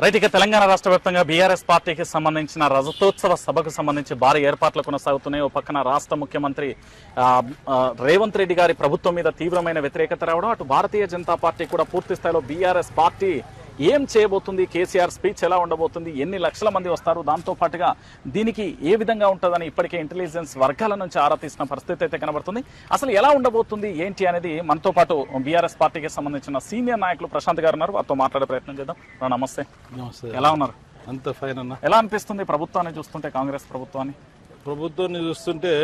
Right Telangana రాష్ట్ర వ్యాప్తంగా BRS పార్టీకి సంబంధించిన రజతోత్సవ సభకు సంబంధించి భారీ ఏర్పాట్లు కొనసాగుతున్నాయి. ఓ పక్కన రాష్ట్ర ముఖ్యమంత్రి ఆ, రేవంత్ రెడ్డి గారి ప్రభుత్వం మీద తీవ్రమైన వ్యతిరేకత రావడం అటు భారతీయ జనతా పార్టీ కూడా పూర్తి స్థాయిలో బీఆర్ఎస్ పార్టీ ఏం చేయబోతుంది? కేసీఆర్ స్పీచ్ ఎలా ఉండబోతుంది? ఎన్ని లక్షల మంది వస్తారు? దాంతో పాటుగా దీనికి ఏ విధంగా ఉంటుందని ఇప్పటికే ఇంటెలిజెన్స్ వర్గాల నుంచి ఆరా తీసిన పరిస్థితి అయితే కనబడుతుంది. అసలు ఎలా ఉండబోతుంది? ఏంటి అనేది మనతో పాటు బీఆర్ఎస్ పార్టీకి సంబంధించిన సీనియర్ నాయకులు ప్రశాంత్ గారు ఉన్నారు. వారితో మాట్లాడే ప్రయత్నం చేద్దాం. నమస్తే. నమస్తే. ఎలా ఉన్నారు? అంత ఫైన్ అన్న. ఎలా అనిపిస్తుంది ప్రభుత్వాన్ని చూస్తుంటే కాంగ్రెస్ ప్రభుత్వాన్ని? ప్రభుత్వాన్ని చూస్తుంటే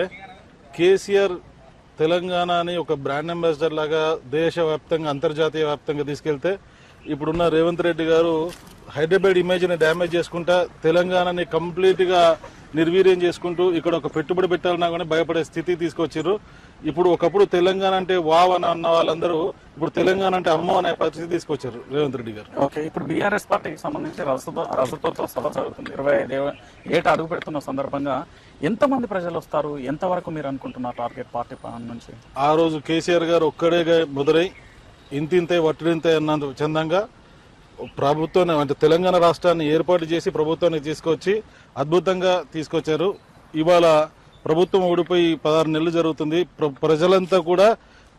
కేసీఆర్ తెలంగాణని ఒక బ్రాండ్ అంబాసిడర్ లాగా దేశవ్యాప్తంగా అంతర్జాతీయ వ్యాప్తంగా తీసుకెళ్తే ఇప్పుడున్న రేవంత్ రెడ్డి గారు హైదరాబాద్ ఇమేజ్ని డ్యామేజ్ చేసుకుంటా తెలంగాణని కంప్లీట్గా నిర్వీర్యం చేసుకుంటూ ఇక్కడ ఒక పెట్టుబడి పెట్టాలన్నా కానీ భయపడే స్థితి తీసుకొచ్చారు ఇప్పుడు ఒకప్పుడు తెలంగాణ అంటే వావ్ అని అన్న వాళ్ళందరూ ఇప్పుడు తెలంగాణ అంటే అమ్మో అనే పరిస్థితి తీసుకొచ్చారు రేవంత్ రెడ్డి గారు. ఓకే ఇప్పుడు బీఆర్ఎస్ పార్టీకి సంబంధించి రసతో సభ జరుగుతుంది. ఇరవై ఐదు ఏట అడుగు పెడుతున్న సందర్భంగా ఎంతమంది ప్రజలు వస్తారు? ఎంతవరకు మీరు అనుకుంటున్నారు టార్గెట్ పార్టీ పరం నుంచి? ఆ రోజు కేసీఆర్ గారు ఒక్కడే మొదలై ఇంతింతే వట్టింతే అన్నంత చందంగా ప్రభుత్వాన్ని అంటే తెలంగాణ రాష్ట్రాన్ని ఏర్పాటు చేసి ప్రభుత్వాన్ని తీసుకొచ్చి అద్భుతంగా తీసుకొచ్చారు. ఇవాళ ప్రభుత్వం ఓడిపోయి పదహారు నెలలు జరుగుతుంది. ప్ర- ప్రజలంతా కూడా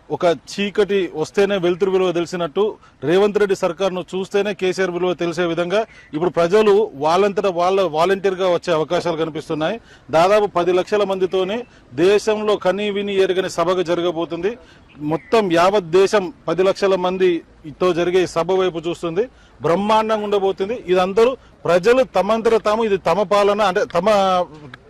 ఒక చీకటి వస్తేనే వెలుతురు విలువ తెలిసినట్టు రేవంత్ రెడ్డి సర్కార్ను చూస్తేనే కేసీఆర్ విలువ తెలిసే విధంగా ఇప్పుడు ప్రజలు వాళ్ళంతట వాళ్ళ వాలంటీర్గా వచ్చే అవకాశాలు కనిపిస్తున్నాయి. దాదాపు పది లక్షల మందితోనే దేశంలో కనీ విని ఎరగని సభగా జరగబోతుంది. మొత్తం యావత్ దేశం పది లక్షల మంది మందితో జరిగే ఈ సభ వైపు చూస్తుంది. బ్రహ్మాండంగా ఉండబోతుంది. ఇదందరూ ప్రజలు తమంతర తాము ఇది తమ పాలన అంటే తమ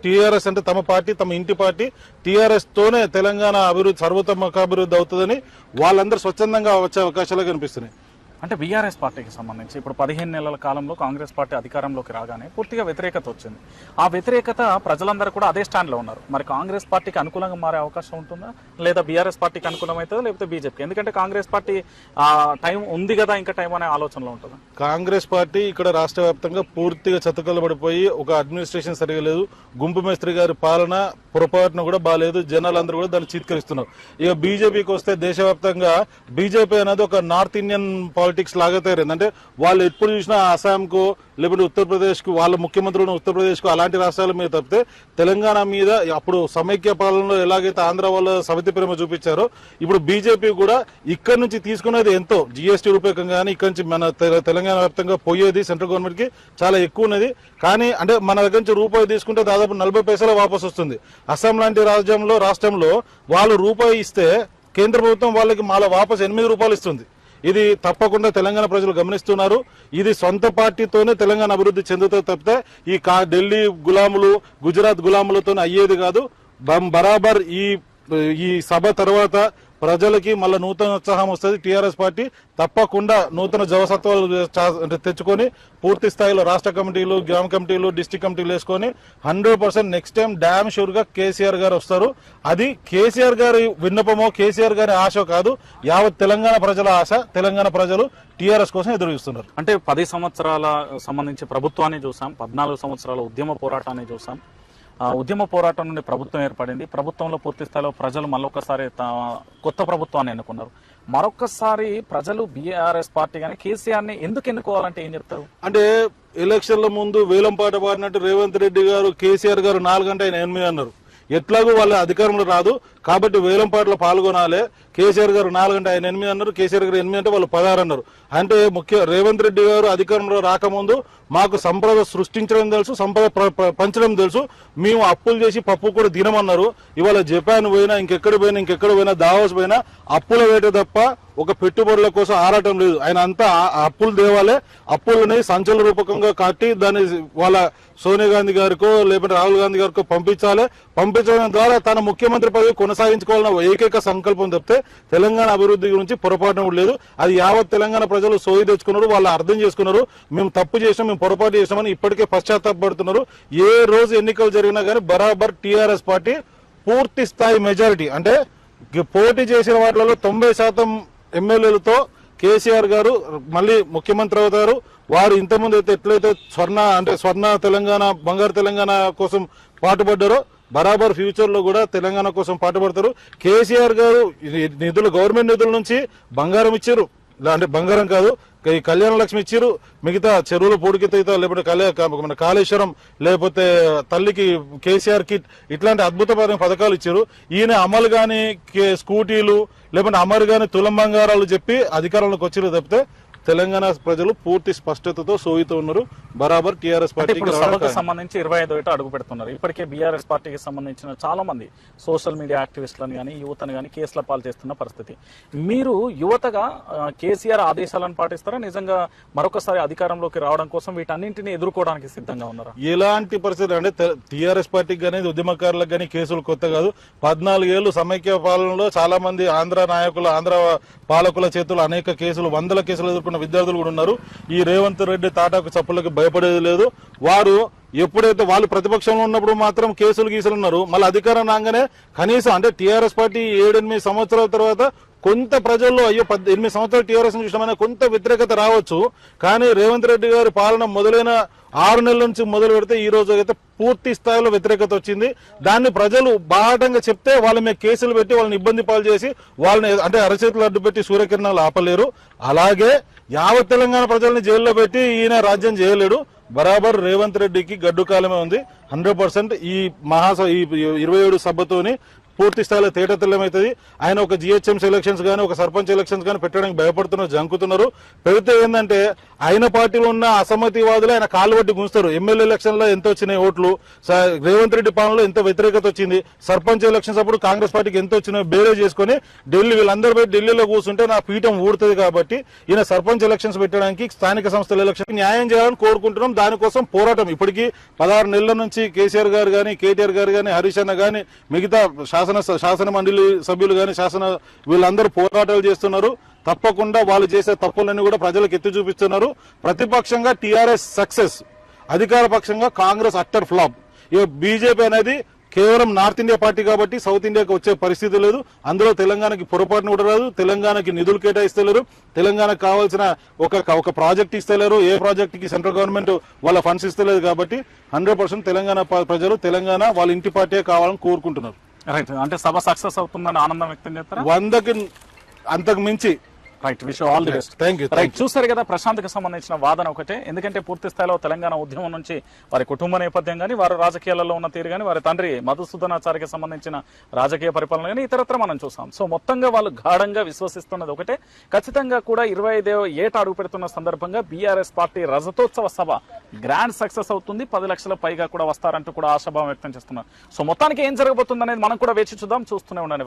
టీఆర్ఎస్ అంటే తమ పార్టీ తమ ఇంటి పార్టీ టీఆర్ఎస్ తోనే తెలంగాణ అభివృద్ధి సర్వతోముఖాభివృద్ధి అవుతుందని వాళ్ళందరూ స్వచ్ఛందంగా వచ్చే అవకాశాలు కనిపిస్తున్నాయి. అంటే బీఆర్ఎస్ పార్టీకి సంబంధించి ఇప్పుడు పదిహేను నెలల కాలంలో కాంగ్రెస్ పార్టీ అధికారంలోకి రాగానే పూర్తిగా వ్యతిరేకత వచ్చింది. ఆ వ్యతిరేకత ప్రజలందరూ కూడా అదే స్టాండ్లో ఉన్నారు. మరి కాంగ్రెస్ పార్టీకి అనుకూలంగా మారే అవకాశం ఉంటుందా? లేదా బీఆర్ఎస్ పార్టీకి అనుకూలమవుతుందా లేకపోతే బీజేపీ ఎందుకంటే కాంగ్రెస్ పార్టీ ఆ టైం ఉంది కదా ఇంకా టైం అనే ఆలోచనలో ఉంటుంది? కాంగ్రెస్ పార్టీ ఇక్కడ రాష్ట్ర వ్యాప్తంగా పూర్తిగా చతకలు పడిపోయి ఒక అడ్మినిస్ట్రేషన్ సరిగా లేదు. గుంపు మేస్త్రి గారి పాలన పొరపాటున కూడా బాగాలేదు జనాలందరూ కూడా దాన్ని చీత్కరిస్తున్నారు. ఇక బీజేపీకి వస్తే దేశవ్యాప్తంగా బీజేపీ అనేది ఒక నార్త్ ఇండియన్ పాలిటిక్స్ లాగా తయారైంది. అంటే వాళ్ళు ఎప్పుడు చూసినా అస్సాంకు లేకపోతే ఉత్తరప్రదేశ్కు వాళ్ళ ముఖ్యమంత్రులను ఉత్తరప్రదేశ్కు అలాంటి రాష్ట్రాల మీద తప్పితే తెలంగాణ మీద అప్పుడు సమైక్య పాలనలో ఎలాగైతే ఆంధ్ర వాళ్ళ సమితి ప్రేమ చూపించారో ఇప్పుడు బీజేపీ కూడా ఇక్కడ నుంచి తీసుకునేది ఎంతో. జిఎస్టీ రూపకం కానీ ఇక్కడ నుంచి మన తెలంగాణ వ్యాప్తంగా పోయేది సెంట్రల్ గవర్నమెంట్కి చాలా ఎక్కువ ఉన్నది. కానీ అంటే మన దగ్గర నుంచి రూపాయి తీసుకుంటే దాదాపు నలభై పైసలు వాపస్ వస్తుంది. అస్సాం లాంటి రాజ్యంలో రాష్ట్రంలో వాళ్ళు రూపాయి ఇస్తే కేంద్ర ప్రభుత్వం వాళ్ళకి మళ్ళీ వాపస్ ఎనిమిది రూపాయలు ఇస్తుంది. ఇది తప్పకుండా తెలంగాణ ప్రజలు గమనిస్తున్నారు. ఇది సొంత పార్టీతోనే తెలంగాణ అభివృద్ధి చెందుతో తప్పితే ఈ కా ఢిల్లీ గులాములు గుజరాత్ గులాములతో అయ్యేది కాదు. బం- బరాబర్ ఈ ఈ సభ తర్వాత ప్రజలకి మళ్ళీ నూతన ఉత్సాహం వస్తుంది. టీఆర్ఎస్ పార్టీ తప్పకుండా నూతన జవసత్వాలు తెచ్చుకొని పూర్తి స్థాయిలో రాష్ట్ర కమిటీలు గ్రామ కమిటీలు డిస్టిక్ కమిటీలు వేసుకొని hundred percent next time damn షూర్గా KCR గారు వస్తారు. అది కేసీఆర్ గారి విన్నపమో కేసీఆర్ గారి ఆశ కాదు. యావత్ తెలంగాణ ప్రజల ఆశ తెలంగాణ ప్రజలు టీఆర్ఎస్ కోసం ఎదురు చూస్తున్నారు. అంటే పది సంవత్సరాల సంబంధించి ప్రభుత్వాన్ని చూసాం పద్నాలుగు సంవత్సరాల ఉద్యమ పోరాటాన్ని చూసాం. ఉద్యమ పోరాటం నుండి ప్రభుత్వం ఏర్పడింది. ప్రభుత్వంలో పూర్తి స్థాయిలో ప్రజలు మళ్ళొకసారి తా- కొత్త ప్రభుత్వాన్ని ఎన్నుకున్నారు. మరొకసారి ప్రజలు బీఆర్ఎస్ పార్టీ కానీ కేసీఆర్ని ఎందుకు ఎన్నుకోవాలంటే ఏం చెప్తారు? అంటే ఎలక్షన్ల ముందు వేలంపాట పాడినట్టు రేవంత్ రెడ్డి గారు కేసీఆర్ గారు నాలుగంటే ఆయన ఎనిమిది అన్నారు. ఎట్లాగూ వాళ్ళ అధికారంలో రాదు. కాబట్టి వేలం పాటలో పాల్గొనాలి. కేసీఆర్ గారు నాలుగంటే ఆయన ఎనిమిది అన్నారు. కేసీఆర్ గారు ఎనిమిది అంటే వాళ్ళు పదహారు అన్నారు. అంటే ముఖ్య రేవంత్ రెడ్డి గారు అధికారంలో రాకముందు మాకు సంపద సృష్టించడం తెలుసు సంపద పంచడం తెలుసు. మేము అప్పులు చేసి పప్పు కూడా తినమన్నారు. ఇవాళ జపాన్ పోయినా ఇంకెక్కడ పోయినా ఇంకెక్కడ పోయినా దావోస్ పోయినా అప్పుల వేట తప్ప ఒక పెట్టుబడుల కోసం ఆరాటం లేదు. ఆయన అంతా అప్పులు దేవాలే అప్పులని సంచల రూపకంగా కట్టి దాన్ని వాళ్ళ సోనియా గాంధీ గారికో లేకపోతే రాహుల్ గాంధీ గారికో పంపించాలి. పంపించడం ద్వారా తన ముఖ్యమంత్రి పదవి కొనసాగించుకోవాలన్న ఏకైక సంకల్పం తప్పితే తెలంగాణ అభివృద్ధి గురించి పొరపాటు లేదు. అది యావత్ తెలంగాణ ప్రజలు సోయి తెచ్చుకున్నారు వాళ్ళు అర్థం చేసుకున్నారు. మేము తప్పు చేసాం మేము పొరపాటు చేసామని ఇప్పటికే పశ్చాత్తాపడుతున్నారు. ఏ రోజు ఎన్నికలు జరిగినా కానీ బరాబర్ టీఆర్ఎస్ పార్టీ పూర్తి స్థాయి మెజారిటీ. అంటే పోటీ చేసిన వాటిలో తొంభై శాతం ఎమ్మెల్యేలతో కేసీఆర్ గారు మళ్ళీ ముఖ్యమంత్రి అవుతారు. వారు ఇంతకుముందు అయితే ఎట్లయితే స్వర్ణ అంటే స్వర్ణ తెలంగాణ బంగారు తెలంగాణ కోసం పాటుపడ్డారో బరాబర్ ఫ్యూచర్లో కూడా తెలంగాణ కోసం పాటుపడతారు. కేసీఆర్ గారు నిధులు గవర్నమెంట్ నిధుల నుంచి బంగారం ఇచ్చారు. అంటే బంగారం కాదు ఈ కళ్యాణ లక్ష్మి ఇచ్చారు మిగతా చెరువుల పూడికిత లేకపోతే మన కాళేశ్వరం లేకపోతే తల్లికి కేసీఆర్ కిట్ ఇట్లాంటి అద్భుతమైన పథకాలు ఇచ్చారు. ఈయన అమలు కానీ స్కూటీలు లేకపోతే అమలు కానీ తులం బంగారాలు చెప్పి అధికారంలోకి వచ్చారు తప్పితే తెలంగాణ ప్రజలు పూర్తి స్పష్టతతో సోయితో ఉన్నారు. బరాబర్ టీఆర్ఎస్ పార్టీకి రావడం సభకు. సంబంధించి ఇరవై ఐదు ఏట అడుగు పెడుతున్నారు. ఇప్పటికే బీఆర్ఎస్ పార్టీకి సంబంధించిన చాలా మంది సోషల్ మీడియా యాక్టివిస్టులను కానీ యువతను కానీ కేసుల పాలు చేస్తున్న పరిస్థితి. మీరు యువతగా కేసీఆర్ ఆదేశాలను పాటిస్తారా? నిజంగా మరొకసారి అధికారంలోకి రావడం కోసం వీటన్నింటినీ ఎదుర్కోవడానికి సిద్ధంగా ఉన్నారా? ఎలాంటి పరిస్థితి అంటే టీఆర్ఎస్ పార్టీకి కానీ ఉద్యమకారులకు కానీ కేసులు కొత్త కాదు. పద్నాలుగేళ్ళు సమైక్య పాలనలో చాలా మంది ఆంధ్ర నాయకులు ఆంధ్ర పాలకుల చేతులు అనేక కేసులు వందల కేసులు ఎదుర్కొన్న విద్యార్థులు కూడా ఉన్నారు. ఈ రేవంత్ రెడ్డి తాటాకు చప్పులకు భయపడేది లేదు. వారు ఎప్పుడైతే వాళ్ళు ప్రతిపక్షంలో ఉన్నప్పుడు మాత్రం కేసులు గీసులు ఉన్నారు. మళ్ళీ అధికారం రాగానే కనీసం అంటే టీఆర్ఎస్ పార్టీ ఏడెనిమిది సంవత్సరాల తర్వాత కొంత ప్రజల్లో అయ్యో పద్ ఎనిమిది సంవత్సరాలు టీఆర్ఎస్ చూసినామనే కొంత వ్యతిరేకత రావచ్చు. కానీ రేవంత్ రెడ్డి గారి పాలన మొదలైన ఆరు నెలల నుంచి మొదలు పెడితే ఈ రోజు అయితే పూర్తి స్థాయిలో వ్యతిరేకత వచ్చింది. దాన్ని ప్రజలు బాహటంగా చెప్తే వాళ్ళ మీద కేసులు పెట్టి వాళ్ళని ఇబ్బంది పాలు చేసి వాళ్ళని అంటే అరచేతులు అడ్డు పెట్టి సూర్యకిరణాలు ఆపలేరు. అలాగే యావత్ తెలంగాణ ప్రజల్ని జైల్లో పెట్టి ఈయన రాజ్యం చేయలేడు. బరాబర్ రేవంత్ రెడ్డికి గడ్డు కాలమే ఉంది. హండ్రెడ్ పర్సెంట్ ఈ మహాసభ ఈ ఇరవై ఏడు సభతోని పూర్తి స్థాయిలో తేటతెల్లమవుతుంది ఆయన ఒక జిహెచ్ఎంసీ ఎలక్షన్స్ కానీ ఒక సర్పంచ్ ఎలక్షన్స్ కానీ పెట్టడానికి భయపడుతున్నారు జంకుతున్నారు. పెడితే ఏంటంటే ఆయన పార్టీలో ఉన్న అసమ్మతివాదులు ఆయన కాళ్ళు పట్టి గుంచుతారు ఎమ్మెల్యే ఎలక్షన్లో ఎంత వచ్చినాయి ఓట్లు? స- రేవంత్ రెడ్డి పాలనలో ఎంత వ్యతిరేకత వచ్చింది? సర్పంచ్ ఎలక్షన్స్ అప్పుడు కాంగ్రెస్ పార్టీకి ఎంత వచ్చినాయో బేరే చేసుకుని ఢిల్లీ వీళ్ళందరూ పోయి ఢిల్లీలో కూర్చుంటే నా పీఠం ఊడుతుంది కాబట్టి ఈయన సర్పంచ్ ఎలక్షన్స్ పెట్టడానికి స్థానిక సంస్థల ఎలక్షన్ న్యాయం చేయాలని కోరుకుంటున్నాం. దానికోసం పోరాటం. ఇప్పటికీ పదహారు నెలల నుంచి కేసీఆర్ గారు కానీ కేటీఆర్ గారు కానీ హరీష్ అన్న కానీ మిగతా శాసన శాసన శాసన మండలి సభ్యులు కానీ శాసన వీళ్ళందరూ పోరాటాలు చేస్తున్నారు. తప్పకుండా వాళ్ళు చేసే తప్పులన్నీ కూడా ప్రజలకు ఎత్తి చూపిస్తున్నారు. ప్రతిపక్షంగా టీఆర్ఎస్ సక్సెస్ అధికార పక్షంగా కాంగ్రెస్ అట్టర్ ఫ్లాప్. ఇక బీజేపీ అనేది కేవలం నార్త్ ఇండియా పార్టీ కాబట్టి సౌత్ ఇండియాకి వచ్చే పరిస్థితి లేదు. అందులో తెలంగాణకి పొరపాటున కూడా రాదు. తెలంగాణకి నిధులు కేటాయిస్తలేరు. తెలంగాణకు కావాల్సిన ఒక ఒక ప్రాజెక్ట్ ఇస్తలేరు. ఏ ప్రాజెక్ట్కి సెంట్రల్ గవర్నమెంట్ వాళ్ళ ఫండ్స్ ఇస్తలేదు కాబట్టి హండ్రెడ్ తెలంగాణ ప్రజలు తెలంగాణ వాళ్ళ ఇంటి పార్టీ కావాలని కోరుకుంటున్నారు. రైట్. అంటే సభ సక్సెస్ అవుతుందని ఆనందం వ్యక్తం చేస్తారు? వందకి అంతకు మించి right wish all the best thank you right చూసారు కదా ప్రశాంత్కి సంబంధించిన వాదన ఒకటే. ఎందుకంటే పూర్తి స్థాయిలో తెలంగాణ ఉద్యమం నుంచి వారి కుటుంబ నేపథ్యం కానీ వారి రాజకీయాలలో ఉన్న తీరు కానీ వారి తండ్రి మధుసూదనాచారికి సంబంధించిన రాజకీయ పరిపాలన కానీ ఇతరత్ర మనం చూసాం. సో మొత్తంగా వాళ్ళు గాఢంగా విశ్వసిస్తున్నది ఒకటే. ఖచ్చితంగా కూడా ఇరవై ఐదో ఏట అడుగు పెడుతున్న సందర్భంగా బీఆర్ఎస్ పార్టీ రజతోత్సవ సభ గ్రాండ్ సక్సెస్ అవుతుంది. పది లక్షల పైగా కూడా వస్తారంటూ కూడా ఆశాభావం వ్యక్తం చేస్తున్నారు. సో మొత్తానికి ఏం జరగబోతుంది అనేది మనం కూడా వేచి చూద్దాం. చూస్తూనే ఉండండి